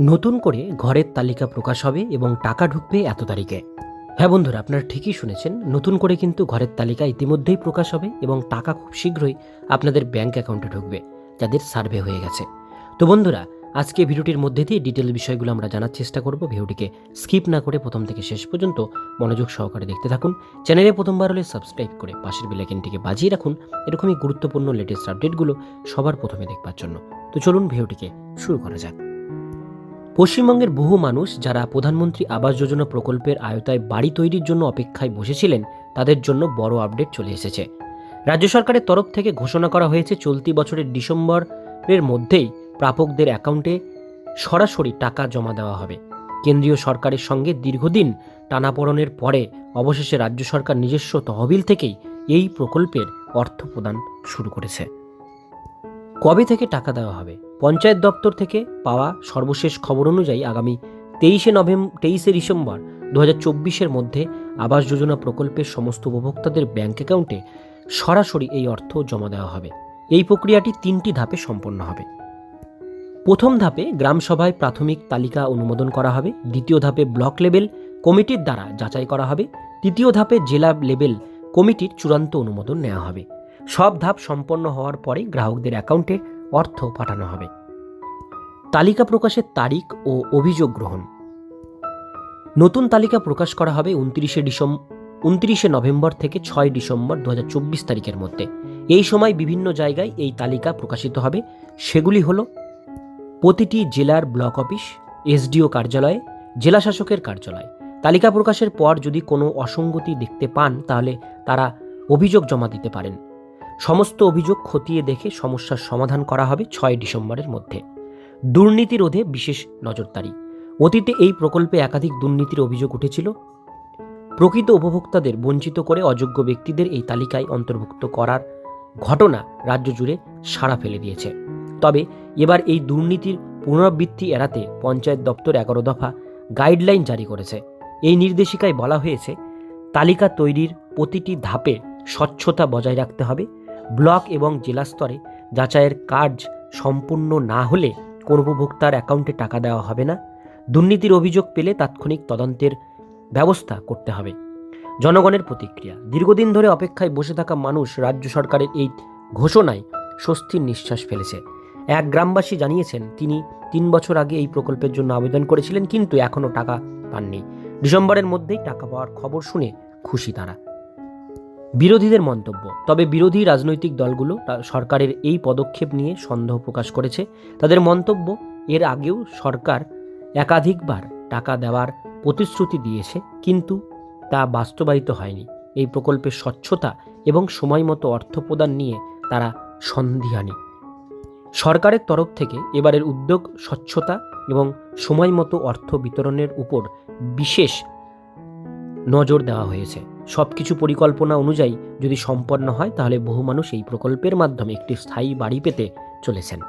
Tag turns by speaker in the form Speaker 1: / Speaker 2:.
Speaker 1: নতুন করে ঘরের তালিকা প্রকাশ হবে এবং টাকা ঢুকবে এত তারিখে। হ্যাঁ বন্ধুরা, আপনারা ঠিকই শুনেছেন, নতুন করে কিন্তু ঘরের তালিকা ইতিমধ্যেই প্রকাশ হবে এবং টাকা খুব শীঘ্রই আপনাদের ব্যাংক অ্যাকাউন্টে ঢুকবে, যাদের সার্ভে হয়ে গেছে। তো বন্ধুরা, আজকে ভিডিওটির মধ্যে দিয়ে ডিটেল বিষয়গুলো আমরা জানার চেষ্টা করব। ভিডিওটিকে স্কিপ না করে প্রথম থেকে শেষ পর্যন্ত মনোযোগ সহকারে দেখতে থাকুন। চ্যানেলে প্রথমবার হলে সাবস্ক্রাইব করে পাশের বেলাইকেনটিকে বাজিয়ে রাখুন। এরকমই গুরুত্বপূর্ণ লেটেস্ট আপডেটগুলো সবার প্রথমে দেখবার জন্য। তো চলুন ভিডিওটিকে শুরু করা যাক। পশ্চিমবঙ্গের বহু মানুষ যারা প্রধানমন্ত্রী আবাস যোজনা প্রকল্পের আয়তায় বাড়ি তৈরির জন্য অপেক্ষায় বসেছিলেন, তাদের জন্য বড় আপডেট চলে এসেছে। রাজ্য সরকারের তরফ থেকে ঘোষণা করা হয়েছে, চলতি বছরের ডিসেম্বরের মধ্যেই প্রাপকদের অ্যাকাউন্টে সরাসরি টাকা জমা দেওয়া হবে। কেন্দ্রীয় সরকারের সঙ্গে দীর্ঘদিন টানাপোড়নের পরে অবশেষে রাজ্য সরকার নিজস্ব তহবিল থেকেই এই প্রকল্পের অর্থ প্রদান শুরু করেছে। কবে থেকে টাকা দেওয়া হবে? পঞ্চায়েত দপ্তর থেকে পাওয়া সর্বশেষ খবর অনুযায়ী আগামী তেইশে নভেম্বর তেইশে ডিসেম্বর দু হাজার মধ্যে আবাস যোজনা প্রকল্পের সমস্ত উপভোক্তাদের ব্যাংক অ্যাকাউন্টে সরাসরি এই অর্থ জমা দেওয়া হবে। এই প্রক্রিয়াটি তিনটি ধাপে সম্পন্ন হবে। প্রথম ধাপে গ্রামসভায় প্রাথমিক তালিকা অনুমোদন করা হবে। দ্বিতীয় ধাপে ব্লক লেভেল কমিটির দ্বারা যাচাই করা হবে। তৃতীয় ধাপে জেলা লেভেল কমিটির চূড়ান্ত অনুমোদন নেওয়া হবে। সব ধাপ সম্পন্ন হওয়ার পরে গ্রাহকদের অ্যাকাউন্টে অর্থ পাঠানো হবে। তালিকা প্রকাশের তারিখ ও অভিযোগ গ্রহণ। নতুন তালিকা প্রকাশ করা হবে উনত্রিশে ডিসেম্বর উনত্রিশে নভেম্বর থেকে ছয় ডিসেম্বর দু হাজার চব্বিশ তারিখের মধ্যে। এই সময় বিভিন্ন জায়গায় এই তালিকা প্রকাশিত হবে। সেগুলি হল, প্রতিটি জেলার ব্লক অফিস, এসডিও কার্যালয়ে, জেলা শাসকের কার্যালয়। তালিকা প্রকাশের পর যদি কোনো অসঙ্গতি দেখতে পান, তাহলে তারা অভিযোগ জমা দিতে পারেন। সমস্ত অভিযোগ খতিয়ে দেখে সমস্যার সমাধান করা হবে ছয় ডিসেম্বরের মধ্যে। দুর্নীতি রোধে বিশেষ নজরদারি। অতীতে এই প্রকল্পে একাধিক দুর্নীতির অভিযোগ উঠেছিল। প্রকৃত উপভোক্তাদের বঞ্চিত করে অযোগ্য ব্যক্তিদের এই তালিকায় অন্তর্ভুক্ত করার ঘটনা রাজ্য জুড়ে সাড়া ফেলে দিয়েছে। তবে এবার এই দুর্নীতির পুনরাবৃত্তি এড়াতে পঞ্চায়েত দপ্তর এগারো দফা গাইডলাইন জারি করেছে। এই নির্দেশিকায় বলা হয়েছে, তালিকা তৈরির প্রতিটি ধাপে স্বচ্ছতা বজায় রাখতে হবে ব্লক এবং জেলা স্তরে যাচাইয়ের কাজ সম্পূর্ণ না হলে কোন উপভোক্তার অ্যাকাউন্টে টাকা দেওয়া হবে না। দুর্নীতির অভিযোগ পেলে তাৎক্ষণিক তদন্তের ব্যবস্থা করতে হবে। জনগণের প্রতিক্রিয়া। দীর্ঘদিন ধরে অপেক্ষায় বসে থাকা মানুষ রাজ্য সরকারের এই ঘোষণায় স্বস্তির নিঃশ্বাস ফেলেছে। এক গ্রামবাসী জানিয়েছেন, তিনি তিন বছর আগে এই প্রকল্পের জন্য আবেদন করেছিলেন, কিন্তু এখনও টাকা পাননি। ডিসেম্বরের মধ্যেই টাকা পাওয়ার খবর শুনে খুশি তারা। বিরোধীদের মন্তব্য। তবে বিরোধী রাজনৈতিক দলগুলো সরকারের এই পদক্ষেপ নিয়ে সন্দেহ প্রকাশ করেছে। তাদের মন্তব্য, এর আগেও সরকার একাধিকবার টাকা দেওয়ার প্রতিশ্রুতি দিয়েছে, কিন্তু তা বাস্তবায়িত হয়নি। এই প্রকল্পের স্বচ্ছতা এবং সময়মতো অর্থ প্রদান নিয়ে তারা সন্দিহানি সরকারের তরফ থেকে এবারের উদ্যোগ স্বচ্ছতা এবং সময়মতো অর্থ বিতরণের উপর বিশেষ নজর দেওয়া হয়েছে। সব কিছু পরিকল্পনা অনুযায়ী যদি সম্পন্ন হয়, তাহলে বহু মানুষ এই প্রকল্পের মাধ্যমে একটি স্থায়ী বাড়ি পেতে চলেছেন।